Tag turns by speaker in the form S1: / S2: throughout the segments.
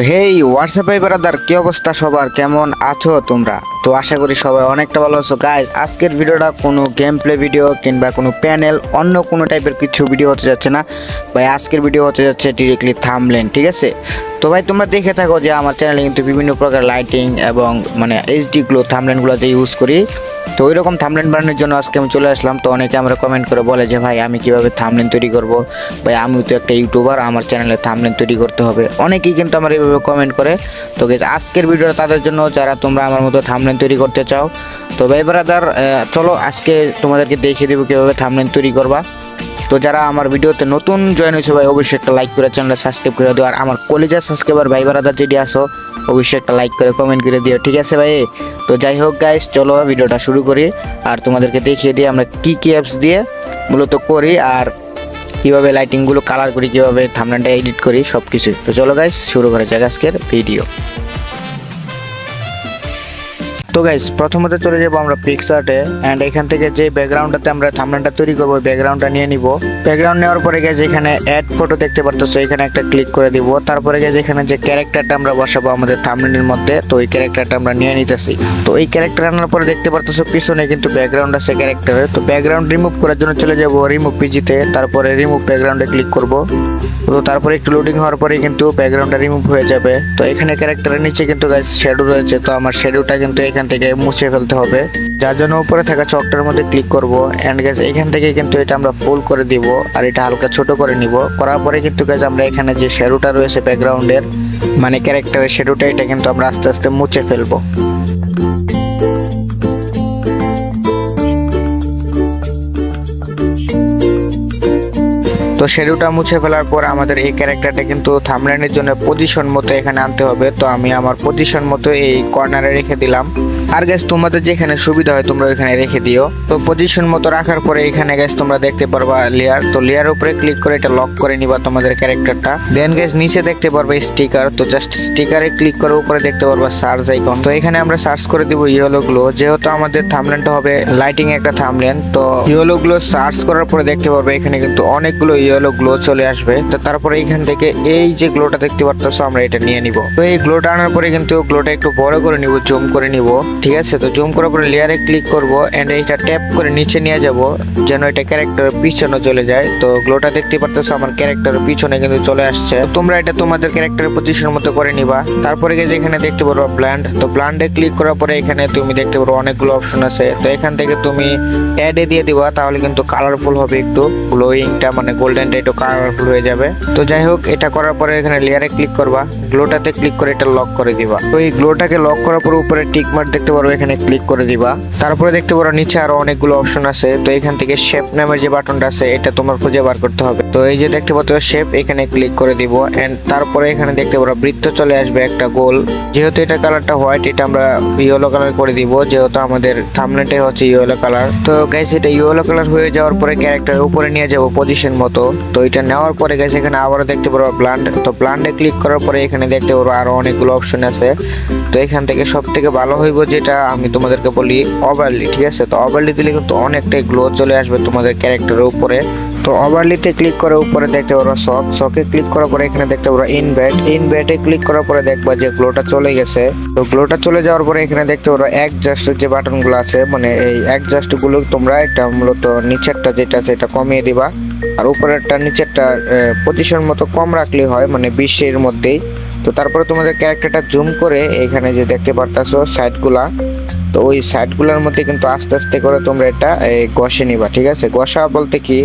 S1: তো হেই হোয়াটসঅ্যাপে ব্রাদার কি অবস্থা সবার? কেমন আছো তোমরা? তো আশা করি সবাই অনেকটা ভালো আছো। গাইজ আজকের ভিডিওটা কোনো গেম প্লে ভিডিও কিংবা কোনো প্যানেল অন্য কোনো টাইপের কিছু ভিডিও হতে যাচ্ছে না। ভাই, আজকের ভিডিও হতে যাচ্ছে ডিরেক্টলি থামলেন ঠিক আছে? তো ভাই, তোমরা দেখে থাকো যে আমার চ্যানেলে কিন্তু বিভিন্ন প্রকার লাইটিং এবং মানে এইচডিগুলো থামলেনগুলো যে ইউজ করি। তো ওই রকম থামলেন বানানোর জন্য আজকে আমি চলে আসলাম। তো অনেকে আমরা কমেন্ট করে বলে যে, ভাই, আমি কীভাবে থামলেন তৈরি করব? ভাই, আমিও তো একটা ইউটিউবার আমার চ্যানেলে থামলেন তৈরি করতে হবে। অনেকেই কিন্তু আমার এইভাবে কমেন্ট করে। তো আজকের ভিডিওটা তাদের জন্য, যারা তোমরা আমার মতো থামলেন তৈরি করতে চাও। তো ভাই ব্রাদার চলো আজকে তোমাদেরকে দেখিয়ে দেবো কীভাবে থামলেন তৈরি করবা। তো যারা আমার ভিডিওতে নতুন জয়েন হয়েছে, ভাই, অবশ্যই একটা লাইক করে চ্যানেলটা সাবস্ক্রাইব করে দিও। আর আমার কলেজের সাবস্ক্রাইবার ভাই ব্রাদার যেটি আসো অবশ্যই একটা লাইক করে কমেন্ট করে দিও, ঠিক আছে ভাই? তো যাই হোক গাইস চলো ভিডিওটা শুরু করি। আর তোমাদেরকে দেখিয়ে দিই আমরা কী কী অ্যাপস দিয়ে মূলত করি আর কীভাবে লাইটিংগুলো কালার করি, কীভাবে থামনাটা এডিট করি সব কিছু তো চলো গাইস শুরু করা যাক আজকের ভিডিও তো গাইস প্রথমত চলে যাব আমরা পিকসার্টে অ্যান্ড এখান থেকে যে ব্যাকগ্রাউন্ডটাতে আমরা থামলানটা তৈরি করব ব্যাকগ্রাউন্ডটা নিয়ে নিব। ব্যাকগ্রাউন্ড নেওয়ার পরে গেছে এখানে অ্যাড ফটো দেখতে পারতেছো, এখানে একটা ক্লিক করে দিব। তারপরে গেছে এখানে যে ক্যারেক্টারটা আমরা বসাবো আমাদের থামনেলের মধ্যে, তো ওই ক্যারেক্টারটা আমরা নিয়ে নিতেছি। তো এই ক্যারেক্টার আনার পরে দেখতে পারতেছো, পিছনে কিন্তু ব্যাকগ্রাউন্ড আছে ক্যারেক্টারের তো ব্যাকগ্রাউন্ড রিমুভ করার জন্য চলে যাব রিমুভ পিজিতে তারপরে রিমুভ ব্যাকগ্রাউন্ডে ক্লিক করব। তো তারপরে একটু লোডিং হওয়ার পরে কিন্তু ব্যাকগ্রাউন্ডটা রিমুভ হয়ে যাবে। তো এখানে ক্যারেক্টারের নিচে কিন্তু গাইস শ্যাডো রয়েছে, তো আমার শ্যাডোটা কিন্তু এখান থেকে মুছে ফেলতে হবে। যার জন্য উপরে থাকা চকটার মধ্যে ক্লিক করব এন্ড গাইস এখান থেকে কিন্তু এটা আমরা ফুল করে দিব, আর এটা হালকা ছোট করে নিব। করার পরে কিন্তু গাইস আমরা এখানে যে শ্যাডোটা রয়েছে ব্যাকগ্রাউন্ডের মানে ক্যারেক্টারের শ্যাডোটা এটা কিন্তু আমরা আস্তে আস্তে মুছে ফেলব। তো শ্যাডোটা মুছে ফেলার পর আমাদের এই ক্যারেক্টারটা কিন্তু থামলাইনের জন্য পজিশন মতো এখানে আনতে হবে। তো আমি আমার পজিশন মতো এই কর্নারে রেখে দিলাম। আর গ্যাস তোমাদের যেখানে সুবিধা হয়, তোমরা ওইখানে রেখে দিও। তো পজিশন মতো রাখার পরে এখানে গ্যাস তোমরা দেখতে পারবা লেয়ার তো লেয়ার উপরে ক্লিক করে এটা লক করে নিবা তোমাদের ক্যারেক্টারটা দেন গ্যাস নিচে দেখতে পারবে স্টিকার তো জাস্ট স্টিকারে ক্লিক করে উপরে দেখতে পারবা সার্চ আইকন তো এখানে আমরা সার্চ করে দিব ইয়েলো গ্লো যেহেতু আমাদের থামলেনটা হবে লাইটিং একটা থামলেন তো ইয়েলো গ্লো সার্চ করার পরে দেখতে পারবে এখানে কিন্তু অনেকগুলো ইয়েলো গ্লো চলে আসবে। তো তারপরে এখান থেকে এই যে গ্লোটা দেখতে পারতেছো, আমরা এটা নিয়ে নিব। তো এই গ্লোটা আনার পরে কিন্তু গ্লোটা একটু বড় করে নিব জুম করে নিব। ঠিক আছে? তো জুম করার পরে লেয়ারে ক্লিক করব এন্ড এইটা ট্যাপ করে নিচে নিয়ে যাব, যেন এটা ক্যারেক্টারের পিছনে চলে যায়। তো গ্লোটা দেখতে পারতেছো, আমার ক্যারেক্টারের পিছনে কিন্তু চলে আসছে। তোমরা এটা তোমাদের ক্যারেক্টারের পজিশন মতো করে নিবা। তারপরে গিয়ে এখানে দেখতে পারো ব্ল্যান্ড তো ব্ল্যান্ডে ক্লিক করার পরে এখানে তুমি দেখতে পারো অনেকগুলো অপশন আছে। তো এখান থেকে তুমি অ্যাডে দিয়ে দিবা, তাহলে কিন্তু কালারফুল হবে একটু। গ্লোয়িংটা মানে গোল্ডেনটা একটু কালারফুল হয়ে যাবে। তো যাই হোক, এটা করার পরে এখানে লেয়ারে ক্লিক করবা। গ্লোটাতে ক্লিক করে এটা লক করে দিবা। তো এই গ্লোটাকে লক করার পর উপরে টিক মার্ক দেখতে পারো, এখানে ক্লিক করে দিবা। তারপরে দেখতে পারো, নিচে আরও অনেকগুলো অপশন আছে। তো এখান থেকে শেপ নামের যে বাটনটা আছে, এটা তোমার খুঁজে বার করতে হবে। তো এই যে দেখতে পাচ্ছ শেপ এখানে ক্লিক করে দিব। এন্ড তারপরে এখানে দেখতে পারো, বৃত্ত চলে আসবে একটা গোল। যেহেতু এটা কালারটা হোয়াইট এটা আমরা ইয়েলো কালার করে দিব। যেহেতু আমাদের থামনেটে হচ্ছে ইয়েলো কালার তো গাইস এটা ইয়েলো কালার হয়ে যাওয়ার পরে ক্যারেক্টার উপরে নিয়ে যাব পজিশন মতো। তো এটা নেওয়ার পরে গাইস এখানে আবারও দেখতে পারো ব্লান্ড তো ব্লান্ডে ক্লিক করার পরে এখানে দেখতে পারো আরও অনেকগুলো অপশন আছে। তো এখান থেকে সব থেকে ভালো হইব যেটা আমি তোমাদেরকে বলি ওভারলি ঠিক আছে? তো ওভারলি দিলে কিন্তু অনেকটাই গ্লো চলে আসবে তোমাদের ক্যারেক্টারের উপরে। তো ওভারলিতে ক্লিক করে উপরে দেখতে পারো শক শকে ক্লিক করার পরে এখানে দেখতে পারো ইনভেট ইনভেটে ক্লিক করার পরে দেখবা যে গ্লোটা চলে গেছে। তো গ্লোটা চলে যাওয়ার পরে এখানে দেখতে পারো অ্যাডজাস্টের যে বাটনগুলো আছে মানে এই অ্যাডজাস্টগুলো তোমরা এটা মূলত নিচেরটা যেটা আছে এটা কমিয়ে দিবা। আর উপরেরটা নিচেরটা পজিশন মতো কম রাখলে হয় মানে বিশের মধ্যেই। তো তারপরে তোমাদের ক্যারেক্টারটা জুম করে এখানে যে দেখতে পারতাছো সাইডগুলা তো ওই সাইডগুলোর মধ্যে কিন্তু আস্তে আস্তে করে তোমরা এটা ঘষে নিবা, ঠিক আছে? ঘষা বলতে কি?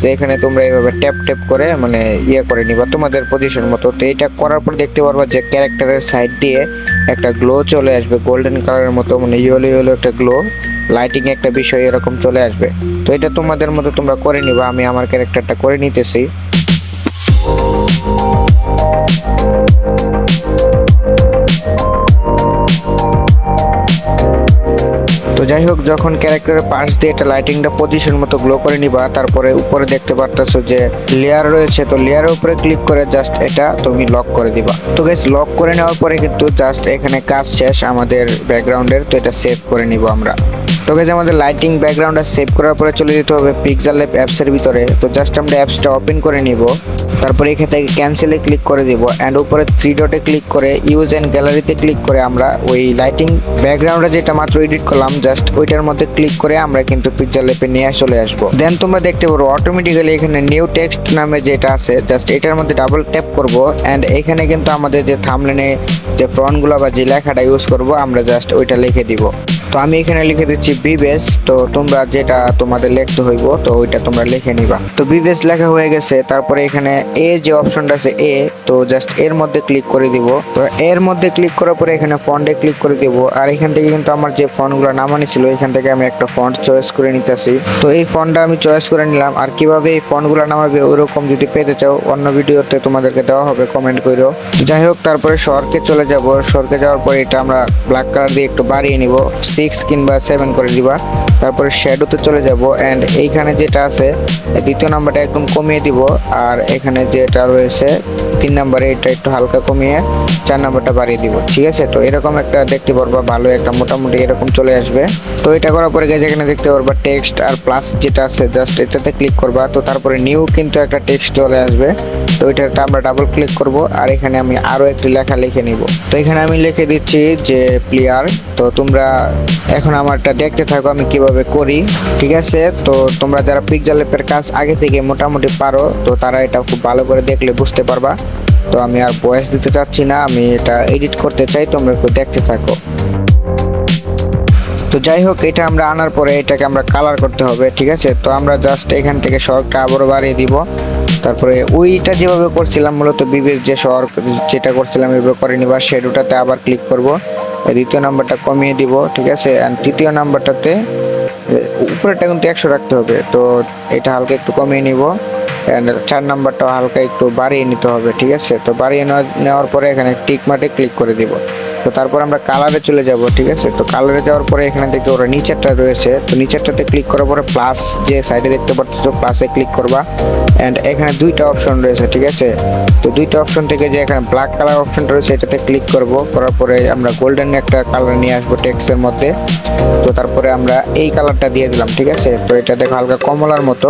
S1: তো এখানে তোমরা এইভাবে ট্যাপ ট্যাপ করে মানে ইয়ে করে নিবা তোমাদের পজিশন মতো। তো এটা করার পর দেখতে পারবা যে ক্যারেক্টারের সাইড দিয়ে একটা গ্লো চলে আসবে গোল্ডেন কালারের মতো মানে ইয়েলো ইয়েলো একটা গ্লো লাইটিং একটা বিষয় এরকম চলে আসবে। তো এটা তোমাদের মতো তোমরা করে নিবা, আমি আমার ক্যারেক্টারটা করে নিতেছি। যাই হোক, যখন ক্যারেক্টারের পাশ দিয়ে একটা লাইটিংটা পজিশন মতো গ্লো করে নিবা, তারপরে উপরে দেখতে পারতেছো যে লেয়ার রয়েছে, তো লেয়ারের উপরে ক্লিক করে জাস্ট এটা তুমি লক করে দিবা। তো গাইস লক করে নেওয়ার পরে কিন্তু জাস্ট এখানে কাজ শেষ আমাদের ব্যাকগ্রাউন্ডের তো এটা সেভ করে নিব আমরা। তো গাইস আমাদের লাইটিং ব্যাকগ্রাউন্ডটা সেভ করার পরে চলে যেতে হবে পিক্সেল ল্যাব অ্যাপসের ভিতরে। তো জাস্ট আমরা অ্যাপসটা ওপেন করে নিব। তারপরে এখান থেকে ক্যান্সেলে ক্লিক করে দিব। অ্যান্ড উপরে থ্রি ডটে ক্লিক করে ইউজ অ্যান্ড গ্যালারিতে ক্লিক করে আমরা ওই লাইটিং ব্যাকগ্রাউন্ডে যেটা মাত্র এডিট করলাম জাস্ট ওইটার মধ্যে ক্লিক করে আমরা কিন্তু পিকচার লেপে নিয়ে চলে আসব। দেন তোমরা দেখতে পারো অটোমেটিক্যালি এখানে নিউ টেক্সট নামে যেটা আছে জাস্ট এটার মধ্যে ডাবল ট্যাপ করব। অ্যান্ড এখানে কিন্তু আমাদের যে থামলেনে যে ফ্রন্টগুলো বা যে লেখাটা ইউজ করব, আমরা জাস্ট ওইটা লিখে দিব। তো আমি এখানে লিখে দিচ্ছি বিবেস, তো তোমরা যেটা তোমাদের লিখতে হইব, তো ওইটা তোমরা লিখে নিবা। তো বিবেস লেখা হয়ে গেছে, তারপরে এখানে এ যে অপশনটা আছে এ, তো জাস্ট এর মধ্যে ক্লিক করে দিব। তো এর মধ্যে ক্লিক করার পরে এখানে ফন্টে ক্লিক করে দিব, আর এখান থেকে কিন্তু আমার যে ফন্টগুলো নামানি ছিল, এখান থেকে আমি একটা ফন্ট চয়েস করে নিতেছি। তো এই ফন্টটা আমি চয়েস করে নিলাম, আর কীভাবে এই ফন্টগুলো নামাবে ওরকম যদি পেতে চাও, অন্য ভিডিওতে তোমাদেরকে দেওয়া হবে কমেন্ট করো যাই হোক, তারপরে শহরকে চলে যাব শহরকে যাওয়ার পরে এটা আমরা ব্ল্যাক কালার দিয়ে একটু বাড়িয়ে নিব। সিক্স কিংবা সেভেন করে দিবা। তারপরে শ্যাডোতে চলে যাব অ্যান্ড এইখানে যেটা আছে দ্বিতীয় নাম্বারটা একদম কমিয়ে দিব আর এখানে যেটা রয়েছে, তিন নাম্বারে এটা একটু হালকা কমিয়ে চার নাম্বারটা বাড়িয়ে দিব, ঠিক আছে? তো এরকম একটা দেখতে পারবা ভালো একটা মোটামুটি এরকম চলে আসবে। তো এটা করার পরে গেছে এখানে দেখতে পারবা টেক্সট আর প্লাস যেটা আছে জাস্ট এটাতে ক্লিক করবা। তো তারপরে নিউ কিন্তু একটা টেক্সট চলে আসবে। তো এটাতে আমরা ডাবল ক্লিক করব আর এখানে আমি আরও একটি লেখা লিখে নিব। তো এখানে আমি লিখে দিচ্ছি যে প্লেয়ার তো তোমরা এখন আমারটা দেখতে থাকো, আমি কীভাবে করি, ঠিক আছে? তো তোমরা যারা পিকজার লেপের কাজ আগে থেকে মোটামুটি পারো, তো তারা এটা খুব ভালো করে দেখলে বুঝতে পারবা। তো আমি আর ভয়েস দিতে চাচ্ছি না, আমি এটা এডিট করতে চাই, তোমরা একটু দেখতে থাকো। তো যাই হোক, এটা আমরা আনার পরে এটাকে আমরা কালার করতে হবে, ঠিক আছে? তো আমরা জাস্ট এখান থেকে শহরটা আবারও বাড়িয়ে দিব। তারপরে ওইটা যেভাবে করছিলাম, মূলত বিবেক যে শহর, যেটা করছিলাম, এভাবে করে নিবা শেডুটাতে আবার ক্লিক করব। দ্বিতীয় নাম্বারটা কমিয়ে দিব, ঠিক আছে? অ্যান্ড তৃতীয় নাম্বারটাতে উপরেটা কিন্তু একশো রাখতে হবে, তো এটা হালকা একটু কমিয়ে নিব। চার নাম্বারটা হালকা একটু বাড়িয়ে নিতে হবে, ঠিক আছে? তো বাড়িয়ে নেওয়া- নেওয়ার পরে এখানে টিক মার্টে ক্লিক করে দিব। তো তারপর আমরা কালারে চলে যাব, ঠিক আছে? তো কালারে যাওয়ার পরে এখানে দেখতে ওরা নিচেরটা রয়েছে। তো নিচেরটাতে ক্লিক করার পরে প্লাস যে সাইডে দেখতে পাচ্ছ প্লাসে ক্লিক করবা। অ্যান্ড এখানে দুইটা অপশন রয়েছে, ঠিক আছে? তো দুইটা অপশন থেকে যে এখানে ব্ল্যাক কালার অপশনটা রয়েছে, এটাতে ক্লিক করব। করার পরে আমরা গোল্ডেন একটা কালার নিয়ে আসব টেক্সের মধ্যে। তো তারপরে আমরা এই কালারটা দিয়ে দিলাম, ঠিক আছে? তো এটা দেখো হালকা কমলার মতো।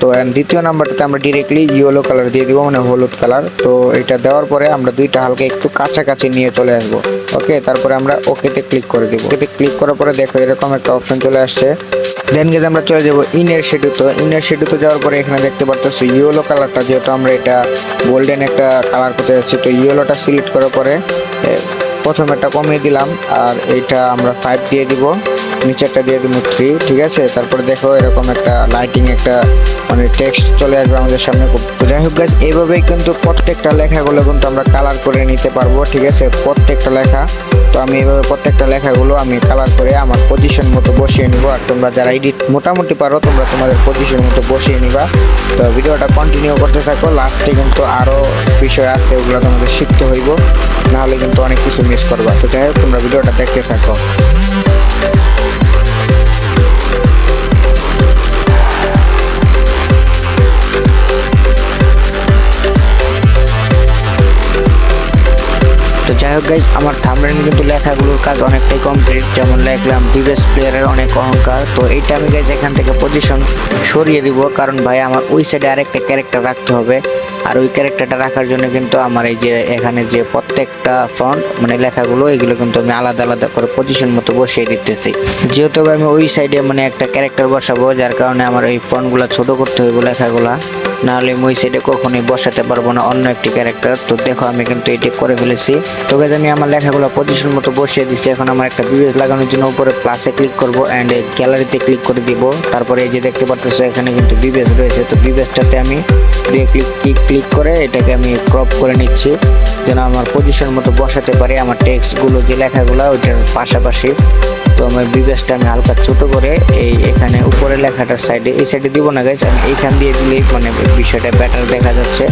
S1: তো দ্বিতীয় নাম্বারটাতে আমরা ডিরেক্টলি ইয়েলো কালার দিয়ে দিব মানে হলুদ কালার তো, এটা দেওয়ার পরে আমরা দুইটা হালকা একটু কাছাকাছি নিয়ে চলে আসব। ওকে, তারপরে আমরা ওকেতে ক্লিক করে দিব। ওকেতে ক্লিক করার পরে দেখো, এরকম একটা অপশন চলে আসছে। দেন গেছে আমরা চলে যাব ইনের শেডু তো। ইনের শেডুতে যাওয়ার পরে এখানে দেখতে পারতেছো ইয়েলো কালারটা যেহেতু আমরা এটা গোল্ডেন একটা কালার করতে যাচ্ছি, তো ইয়েলোটা সিলেক্ট করার পরে প্রথম একটা কমিয়ে দিলাম, আর এইটা আমরা ফাইভ দিয়ে দিব। নিচেরটা দিয়ে দিব থ্রি ঠিক আছে? তারপরে দেখো এরকম একটা লাইটিং একটা মানে টেক্সট চলে আসবে আমাদের সামনে। তো যাই হোক গাছ এইভাবেই কিন্তু প্রত্যেকটা লেখাগুলো কিন্তু আমরা কালার করে নিতে পারব, ঠিক আছে? প্রত্যেকটা লেখা। তো আমি এইভাবে প্রত্যেকটা লেখাগুলো আমি কালার করে আমার পজিশন মতো বসিয়ে নিব। আর তোমরা যারা এডিট মোটামুটি পারো, তোমরা তোমাদের পজিশন মতো বসিয়ে নিবা। তো ভিডিওটা কন্টিনিউ করতে থাকো। লাস্টে কিন্তু আরও বিষয় আছে, ওগুলো তোমাদের শিখতে হইব। নাহলে কিন্তু অনেক কিছু মিস করবা। তো যাই হোক, তোমরা ভিডিওটা দেখতে থাকো। যাই হোক গাইজ আমার থামরেন কিন্তু লেখাগুলোর কাজ অনেকটাই কমপ্লিট যেমন লেখলাম বিবেস প্লেয়ারের অনেক অহংকার। তো এইটা আমি গাইজ এখান থেকে পজিশন সরিয়ে দিব, কারণ ভাই আমার ওই সাইডে আরেকটা ক্যারেক্টার রাখতে হবে। আর ওই ক্যারেক্টারটা রাখার জন্য কিন্তু আমার এই যে এখানে যে প্রত্যেকটা ফন্ট মানে লেখাগুলো এগুলো কিন্তু আমি আলাদা আলাদা করে পজিশন মতো বসিয়ে দিতেছি। যেহেতু আমি ওই সাইডে মানে একটা ক্যারেক্টার বসাবো যার কারণে আমার এই ফন্টগুলো ছোট করতে হইব লেখাগুলা নাহলে আমি ওই সাইডে কখনোই বসাতে পারব না অন্য একটি ক্যারেক্টার তো দেখো আমি কিন্তু এটি করে ফেলেছি। তো guys, আমি আমার লেখাগুলো পজিশন মতো বসিয়ে দিচ্ছি এখন আমার একটা বিবেস লাগানোর জন্য উপরে প্লাসে ক্লিক করব অ্যান্ড গ্যালারিতে ক্লিক করে দিব। তারপরে এই যে দেখতে পাচ্ছ এখানে কিন্তু বিবেস রয়েছে। তো বিবেসটাতে আমি ক্লিক ক্লিক ক্লিক করে এটাকে আমি ক্রপ করে নিচ্ছি, যেন আমার পজিশন মতো বসাতে পারি আমার টেক্সটগুলো যে লেখাগুলো, ওইটার পাশাপাশি। তো আমার বিবেসটা আমি হালকা ছোট করে এই এখানে উপরে লেখাটার সাইডে এই সাইডে দিব না গাইজ আমি এইখান দিয়ে দিলেই মানে বিষয়টা বেটার দেখা যাচ্ছে।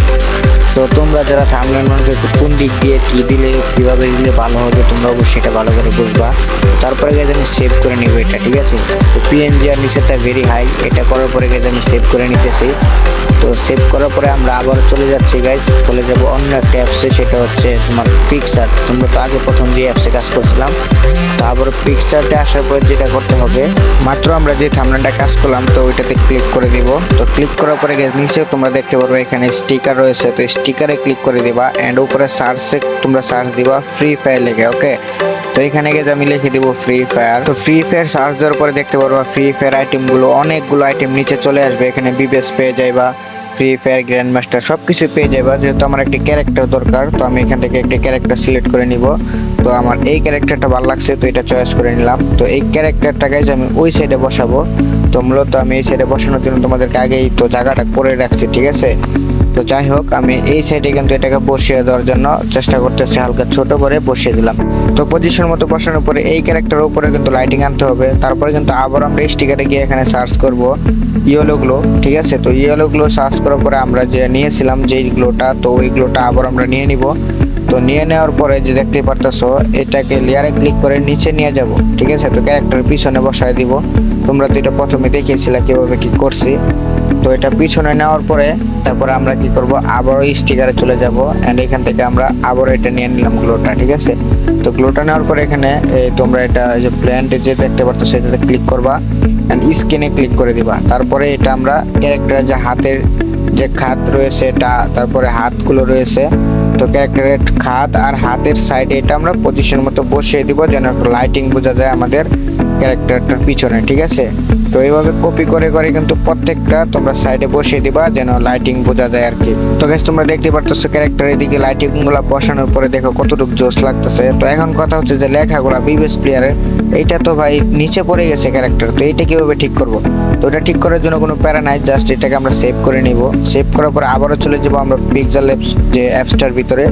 S1: তো তোমরা যারা থামলেন মানুষ কোন দিক দিয়ে কি দিলে, কীভাবে দিলে ভালো হবে, তোমরা অবশ্যই এটা ভালো করে বুঝবা। তারপরে গেছে আমি সেভ করে নিব এটা, ঠিক আছে? তো পিএনজি আর নিচেরটা ভেরি হাই এটা করার পরে গেছে আমি সেভ করে নিতেছি। তো সেভ করার পরে আমরা আবার চলে যাচ্ছি গাইস চলে যাব অন্য একটা অ্যাপসে সেটা হচ্ছে তোমার পিকচার তোমরা তো আগে প্রথম যে অ্যাপসে কাজ করছিলাম তো আবার পিকচারটা আসার পর যেটা করতে হবে মাত্র আমরা যে থামনাটা কাজ করলাম তো ওইটাতে ক্লিক করে দিব। তো ক্লিক করার পরে guys, নিচে তোমরা দেখতে পারবে এখানে স্টিকার রয়েছে। তো স্টিকারে ক্লিক করে দিবা অ্যান্ড উপরে সার্চে তোমরা সার্চ দিবা ফ্রি ফায়ার লেগে ওকে তো এখানে গেছে আমি লিখে দিব ফ্রি ফায়ার তো ফ্রি ফায়ার সার্চ দেওয়ার পরে দেখতে পারবা ফ্রি ফায়ার আইটেমগুলো অনেকগুলো আইটেম নিচে চলে আসবে। এখানে বিবেস পেয়ে যাইবা। ফ্রি ফায়ার গ্র্যান্ড মাস্টার সব কিছু পেয়ে যাবা। যেহেতু আমার একটি ক্যারেক্টার দরকার, তো আমি এখান থেকে একটি ক্যারেক্টার সিলেক্ট করে নিব। তো আমার এই ক্যারেক্টারটা ভালো লাগছে, তো এটা চয়েস করে নিলাম। তো এই ক্যারেক্টারটা গাইজ আমি ওই সাইডে বসাবো। তো মূলত আমি এই সাইডে বসানোর জন্য তোমাদেরকে আগেই তো জায়গাটা করে রাখছি, ঠিক আছে? তো যাই হোক, আমি এই সাইডে কিন্তু এটাকে বসিয়ে দেওয়ার জন্য চেষ্টা করতেছি, হালকা ছোট করে বসিয়ে দিলাম। তো পজিশন মতো বসানোর পরে এই ক্যারেক্টারের উপরে কিন্তু লাইটিং আনতে হবে। তারপরে কিন্তু আবার আমরা স্টিকারে গিয়ে এখানে সার্চ করব। ইয়েলোগুলো ঠিক আছে? তো ইয়েলোগুলো সার্চ করার পরে আমরা যে নিয়েছিলাম যেই গ্লোটা, তো ওই গ্লোটা আবার আমরা নিয়ে নিব। তো নিয়ে নেওয়ার পরে যে দেখতে পারতেছো, এটাকে লেয়ারে ক্লিক করে নিচে নিয়ে যাব, ঠিক আছে? তো ক্যারেক্টার পিছনে বসায় দিব। তোমরা তো এটা প্রথমে দেখিয়েছিলে কীভাবে কি করছি। তো এটা পিছনে নেওয়ার পরে তারপরে আমরা কি করব? আবারও স্টিকারে চলে যাব। অ্যান্ড এখান থেকে আমরা আবারও এটা নিয়ে নিলাম গ্লোটা, ঠিক আছে? তো গ্লোটা নেওয়ার পরে এখানে তোমরা এটা যে প্ল্যান্ট যে দেখতে পাচ্ছ সেটাতে ক্লিক করবা। স্ক্রিনে ক্লিক করে দিবা। তারপরে এটা আমরা ক্যারেক্টারের যে হাতের যে খাত রয়েছে এটা, তারপরে হাতগুলো রয়েছে। তো ক্যারেক্টারের খাত আর হাতের সাইডে এটা আমরা পজিশন মতো বসিয়ে দিব যেন একটু লাইটিং বোঝা যায় আমাদের ক্যারেক্টারটার পিছনে, ঠিক আছে? তো এইভাবে কপি করে করে কিন্তু প্রত্যেকটা তোমরা সাইডে বসিয়ে দিবা যেন লাইটিং বোঝা যায় আর কি তো গাইস তোমরা দেখতে পারতেছো ক্যারেক্টারের দিকে লাইটিংগুলো বসানোর পরে দেখো কতটুকু জোস লাগতেছে। তো এখন কথা হচ্ছে যে লেখাগুলা বিবেস প্লেয়ারের এইটা তো ভাই নিচে পড়ে গেছে ক্যারেক্টার তো এইটা কীভাবে ঠিক করব? তো এটা ঠিক করার জন্য কোনো প্যারা নাই জাস্ট এটাকে আমরা সেভ করে নিব। সেভ করার পর আবারও চলে যাব আমরা পিক্সেল অ্যাপস যে অ্যাপসটার ভিতরে।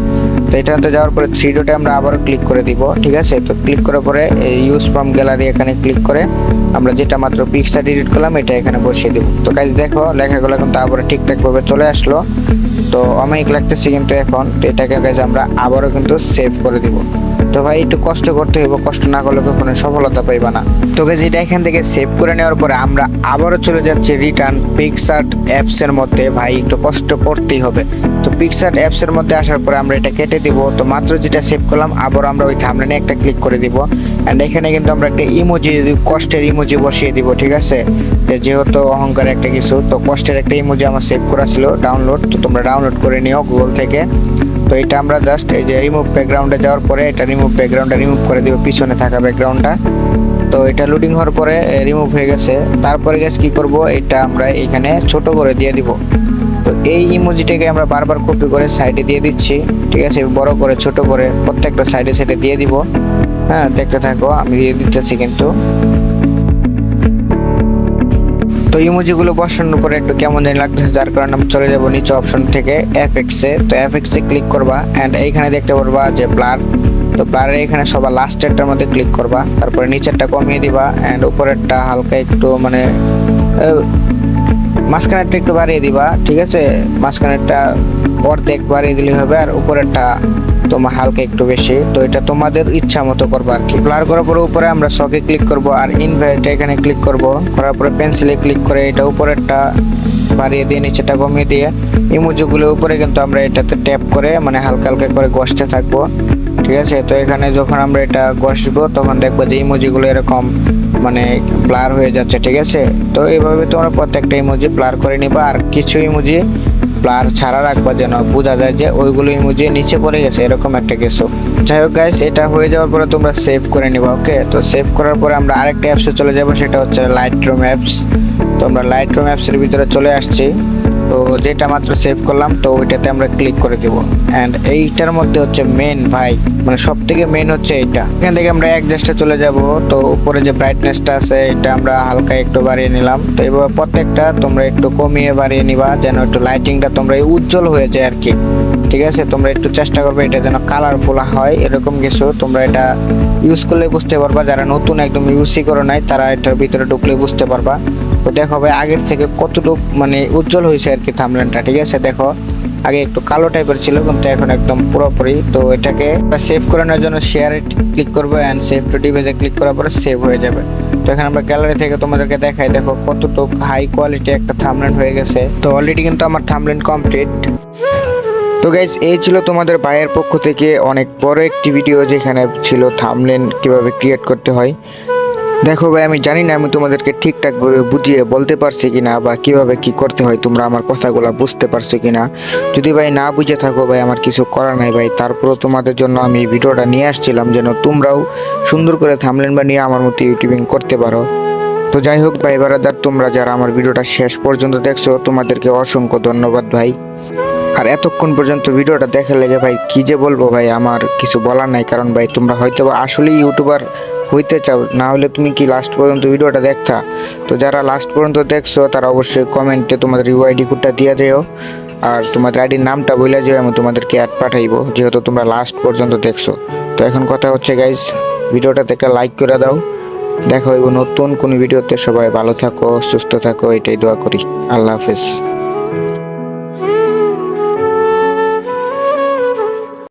S1: তো এটাতে যাওয়ার পরে থ্রি ডটে আমরা আবারও ক্লিক করে দিব, ঠিক আছে? তো ক্লিক করার পরে ইউজ ফ্রম গ্যালারি এখানে ক্লিক করে আমরা যেটা মাত্র পিকচার এডিট করলাম, এটা এখানে বসিয়ে দেবো। তো কাজ দেখো, লেখাগুলো কিন্তু আবার ঠিকঠাকভাবে চলে আসলো। তো অনেক লাগতেছি কিন্তু এখন। এটাকে কাজ আমরা আবারও কিন্তু সেভ করে দিব। তো ভাই, একটু কষ্ট করতে হইব, কষ্ট না করলে কখনো সফলতা পাইবা না। তো গাইজ এটা এখান থেকে সেভ করে নেওয়ার পরে আমরা আবারও চলে যাচ্ছি রিটার্ন পিকসার্ট অ্যাপস এর মধ্যে। ভাই, একটু কষ্ট করতেই হবে। তো পিকসার্ট অ্যাপস এর মধ্যে আসার পরে আমরা এটা কেটে দিব। তো মাত্র যেটা সেভ করলাম আবার আমরা ওই থামলানে একটা ক্লিক করে দিব। এন্ড এখানে কিন্তু আমরা একটা ইমোজি কষ্টের ইমোজি বসিয়ে দিব, ঠিক আছে? যেহেতু অহংকার একটা কিছু, তো কষ্টের একটা ইমোজি আমার সেভ করা ছিল ডাউনলোড তো তোমরা ডাউনলোড করে নিও গুগল থেকে। তো এটা আমরা জাস্ট এই যে রিমুভ ব্যাকগ্রাউন্ডে যাওয়ার পরে এটা রিমুভ ব্যাকগ্রাউন্ডটা রিমুভ করে দিব, পিছনে থাকা ব্যাকগ্রাউন্ডটা তো এটা লোডিং হওয়ার পরে রিমুভ হয়ে গেছে। তারপরে গেছে কি করব, এটা আমরা এখানে ছোট করে দিয়ে দিব। তো এই ইমোজিটাকে আমরা বারবার কপি করে সাইডে দিয়ে দিচ্ছি, ঠিক আছে? বড় করে, ছোট করে, প্রত্যেকটা সাইডে সাইডে দিয়ে দিব। হ্যাঁ দেখতে থাকো, আমি দিয়ে দিতেছি কিন্তু। তো ইমোজিগুলো বসানোর পরে একটু কেমন জানি লাগতেছে, যার কারণে আমি চলে যাব নিচে অপশন থেকে এফএক্সে তো এফএক্সে ক্লিক করবা অ্যান্ড এইখানে দেখতে পারবা যে ব্লার তো ব্লারের এখানে সবার লাস্টেরটার মধ্যে ক্লিক করবা, তারপরে নিচেরটা কমিয়ে দিবা অ্যান্ড উপরেরটা হালকা একটু মানে মাঝখানেরটা একটু বাড়িয়ে দিবা, ঠিক আছে? মাঝখানেরটা অর্ধেক বাড়িয়ে দিলে হবে আর উপরেরটা তোমার হালকা একটু বেশি, তো এটা তোমাদের ইচ্ছা মতো করব আর কি। ব্লার করার পরে উপরে আমরা শকে ক্লিক করব আর ইনভাইট এখানে ক্লিক করব। করার পরে পেন্সিলে ক্লিক করে এটা উপরেরটা বাড়িয়ে দিয়ে নিচেটা কমিয়ে দিয়ে ইমোজিগুলো উপরে কিন্তু আমরা এটাতে ট্যাপ করে মানে হালকা হালকা করে ঘষতে থাকব। ঠিক আছে? তো এখানে যখন আমরা এটা ঘষবো, তখন দেখব যে ইমোজিগুলো এরকম মানে ব্লার হয়ে যাচ্ছে, ঠিক আছে? তো এইভাবে তোমরা প্রত্যেকটা ইমোজি ব্লার করে নিবা। আর কিছু ইমোজি ব্লার ছাড়া রাখবা যেন বোঝা যায় যে ওইগুলো ইমোজি নিচে পড়ে গেছে, এরকম একটা কিছু যাই হোক গাইস এটা হয়ে যাওয়ার পরে তোমরা সেভ করে নিবা ওকে তো সেভ করার পরে আমরা আরেকটা অ্যাপসে চলে যাব, সেটা হচ্ছে লাইট রুম অ্যাপস তো আমরা লাইট রুম অ্যাপসের ভিতরে চলে আসছি। তো যেটা মাত্র সেভ করলাম, তো ওইটাতে আমরা ক্লিক করে দিব। অ্যান্ড এইটার মধ্যে হচ্ছে মেন ভাই মানে সব থেকে মেন হচ্ছে এইটা। এখান থেকে আমরা অ্যাডজাস্টে চলে যাব। তো উপরে যে ব্রাইটনেসটা আছে এটা আমরা হালকা একটু বাড়িয়ে নিলাম। তো এবার প্রত্যেকটা তোমরা একটু কমিয়ে বাড়িয়ে নিবা, যেন একটু লাইটিংটা তোমরা উজ্জ্বল হয়ে যায় আর কি। ঠিক আছে? তোমরা একটু চেষ্টা করবে এটা যেন কালারফুল হয়, এরকম কিছু। তোমরা এটা ইউজ করলে বুঝতে পারবা। যারা নতুন একদম ইউজই করো নাই, তারা এটার ভিতরে ঢুকলে বুঝতে পারবা। তো দেখো ভাই, আগের থেকে কতটুক মানে উজ্জ্বল হয়েছে আর কি থামলেনটা ঠিক আছে? দেখো, আগে একটু কালো টাইপের ছিল, কিন্তু এখন একদম পুরোপুরি। তো এটাকে সেভ করানোর জন্য শেয়ারে ক্লিক করব অ্যান্ড সেভ টু ডিভাইসে ক্লিক করার পরে সেভ হয়ে যাবে। তো এখানে আমরা গ্যালারি থেকে তোমাদেরকে দেখাই, দেখো কতটুক হাই কোয়ালিটি একটা থামলেন হয়ে গেছে। তো অলরেডি কিন্তু আমার থামলেন কমপ্লিট তো গাইজ এই ছিল তোমাদের ভাইয়ের পক্ষ থেকে অনেক বড় একটি ভিডিও যেখানে ছিল থামলেন কীভাবে ক্রিয়েট করতে হয়। দেখো ভাই, আমি জানি না আমি তোমাদেরকে ঠিকঠাক ভাবে বুঝিয়ে বলতে পারছি কিনা বা কীভাবে কি করতে হয়, তোমরা আমার কথাগুলো বুঝতে পারছ কিনা। যদি ভাই না বুঝে থাকো ভাই, আমার কিছু করার নাই ভাই। তারপরেও তোমাদের জন্য আমি এই ভিডিওটা নিয়ে আসছিলাম, যেন তোমরাও সুন্দর করে থামলেন বা নিয়ে আমার মতো ইউটিউবিং করতে পারো। তো যাই হোক ভাই, বারাদার, তোমরা যারা আমার ভিডিওটা শেষ পর্যন্ত দেখছ, তোমাদেরকে অসংখ্য ধন্যবাদ ভাই। আর এতক্ষণ পর্যন্ত ভিডিওটা দেখার লেগে ভাই, কি যে বলব ভাই, আমার কিছু বলার নাই। কারণ ভাই, তোমরা হয়তো আসলেই ইউটিউবার হইতে চাও, না হলে তুমি কি লাস্ট পর্যন্ত ভিডিওটা দেখতা? তো যারা লাস্ট পর্যন্ত দেখছ, তারা অবশ্যই কমেন্টে তোমাদের ইউআইডি কোডটা দিয়ে দিও, আর তোমাদের আইডির নামটা বলে যাও আমি তোমাদেরকে অ্যাড পাঠাইবো, যেহেতু তোমরা লাস্ট পর্যন্ত দেখছ। তো এখন কথা হচ্ছে গাইজ ভিডিওটাতে একটা লাইক করে দাও। দেখা হইব নতুন কোনো ভিডিওতে, সবাই ভালো থাকো, সুস্থ থাকো, এটাই দোয়া করি। আল্লাহ হাফেজ।